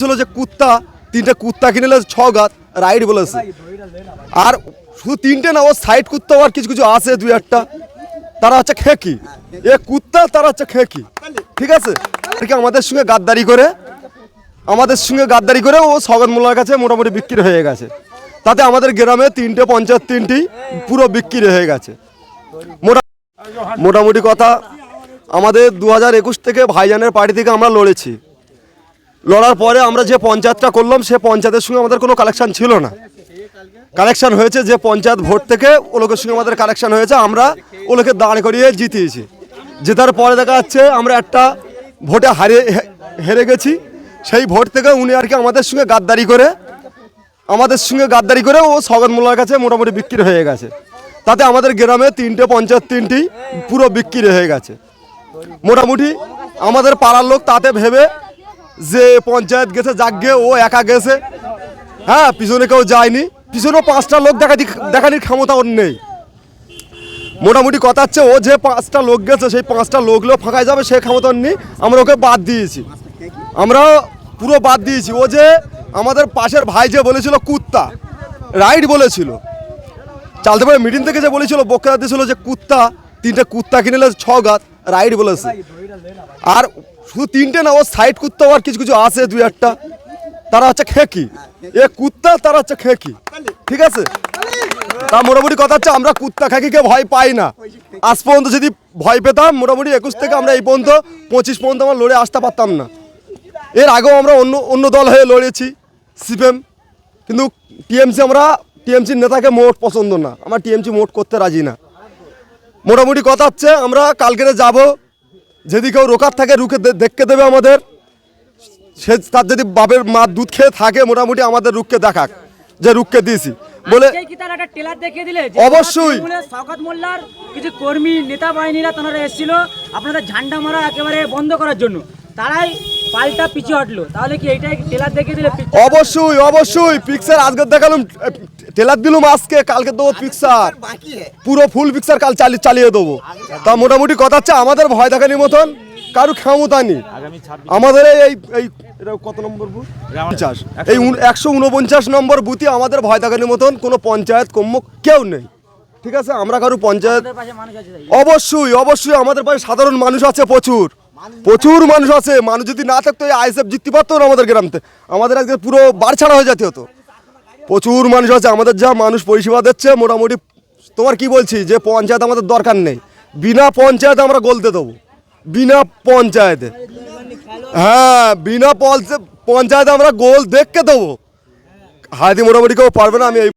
ছিল যে কুত্তা, তিনটে কুত্তা কিনে ছ গাছ, রাইড বলেছে। আর শুধু তিনটে না, ও সাইড কুত্তা আর কিছু কিছু আছে, দুই একটা। তারা হচ্ছে খেকি। এ কুত্তা, তারা হচ্ছে খেকি। ঠিক আছে? আমাদের সঙ্গে গাদ্দারি করে, আমাদের সঙ্গে গাদ্দারি করে ও সগন মোল্লার কাছে মোটামুটি বিক্রি হয়ে গেছে। তাতে আমাদের গ্রামে তিনটে, পঞ্চায়েত তিনটি পুরো বিক্রি হয়ে গেছে। মোটামুটি কথা, আমাদের দু হাজার একুশ থেকে ভাইজানের পার্টি থেকে আমরা লড়েছি। লড়ার পরে আমরা যে পঞ্চায়েতটা করলাম, সে পঞ্চায়েতের সঙ্গে আমাদের কোনো কালেকশন ছিল না। কালেকশন হয়েছে যে পঞ্চায়েত ভোট থেকে ও লোকের সঙ্গে আমাদের কালেকশন হয়েছে, আমরা ও লোকে দাঁড় করিয়ে জিতিয়েছি। জেতার পরে দেখা যাচ্ছে আমরা একটা ভোটে হারিয়ে হেরে গেছি। সেই ভোট থেকে উনি আর কি আমাদের সঙ্গে গাদ্দারি করে, আমাদের সঙ্গে গাদ্দারি করে ও সগন মোল্লার কাছে মোটামুটি বিক্রি হয়ে গেছে। তাতে আমাদের গ্রামে তিনটে, পঞ্চায়েত তিনটি পুরো বিক্রি হয়ে গেছে। মোটামুটি আমাদের পাড়ার লোক তাতে ভেবে যে পঞ্চায়েত গেছে জাগে ও একা গেছে হ্যাঁ পিছনে কেউ যায়নি। পিছনেও পাঁচটা লোক দেখানি দেখানির ক্ষমতা ওর নেই। মোটামুটি কথা হচ্ছে, ও যে পাঁচটা লোক গেছে, সেই পাঁচটা লোকগুলো ফাঁকায় যাবে, সে ক্ষমতা নেই। আমরা ওকে বাদ দিয়েছি। আমরা পুরো বাদ দিয়েছি। ও যে আমাদের পাশের ভাই যে বলেছিল, কুত্তা রাইড বলেছিল। চালতে পারে, মিটিং থেকে যে বলেছিল বক্তা দিয়েছিল যে কুত্তা তিনটে কুত্তা কিনে ছ গাছ রাইড বলেছে আর শুধু তিনটে না, ও সাইড কুত্তা আর কিছু কিছু আছে, দুই একটা তারা হচ্ছে খেকি। এ কুত্তা, তারা হচ্ছে খেকি। ঠিক আছে? তা মোটামুটি কথা হচ্ছে, আমরা কুত্তা খাকিকে ভয় পাই না। আজ পর্যন্ত যদি ভয় পেতাম, মোটামুটি একুশ থেকে আমরা এই পর্যন্ত, পঁচিশ পর্যন্ত আমরা লড়ে আসতে পারতাম না। এর আগেও আমরা অন্য অন্য দল হয়ে লড়েছি, সিপিএম। কিন্তু টিএমসি আমরা, টিএমসির নেতাকে মোট পছন্দ না। আমরা টিএমসি মোট করতে রাজি না। মোটামুটি কথা হচ্ছে আমরা কালকেরে যাব যদি কেউ রোকার থাকে রুখে দেখতে দেবে আমাদের। সে তার যদি বাপের মা দুধ খেয়ে থাকে মোটামুটি আমাদের রুখকে দেখাক যে রুখকে দিয়েছি। বলে অবশ্যই। শওকত মোল্লার কিছু কর্মী নেতা বাহিনীরা তারা এসেছিল আপনাদের ঝান্ডা মারা একেবারে বন্ধ করার জন্য। তারাই পাল্টা পিছু হটলো। তাহলে কি এইটাই টেলার দেখিয়ে দিলে অবশ্যই অবশ্যই পিকচার আজকে দেখালাম টেলার দিলুম আজকে কালকে দেবো পিকচার পুরো ফুল পিকচার কাল চালিয়ে চালিয়ে দেবো। তা মোটামুটি কথা হচ্ছে আমাদের ভয় দেখানির মতন কারু ক্ষমতা নেই। আমাদের এই- এই কত নম্বর বুথ? পঞ্চাশ। এই উন- একশো উনপঞ্চাশ নম্বর বুথে আমাদের ভয় দেখানির মতন কোনো পঞ্চায়েত কম্য কেউ নেই। ঠিক আছে? আমরা কারু পঞ্চায়েত আমাদের পাশে মানুষ আছে তাই। অবশ্যই অবশ্যই আমাদের পাশে সাধারণ মানুষ আছে প্রচুর। প্রচুর মানুষ আছে, মানুষ যদি না থাকতো এই আইসএফ জিততে পারতো না আমাদের গ্রামতে। আমাদের আজকে পুরো বার ছাড়া হয়ে যেতে। হতো প্রচুর মানুষ আছে, আমাদের যা মানুষ পরিষেবা দিচ্ছে, মোটামুটি তোমার কি বলছি, যে পঞ্চায়েত আমাদের দরকার নেই। বিনা পঞ্চায়েতে আমরা গলতে দেবো। বিনা পঞ্চায়েতে। হ্যাঁ বিনা পঞ্চায়েতে আমরা গোল দেখকে দেবো। হাতি মোটামুটি কেউ পারবে না, আমি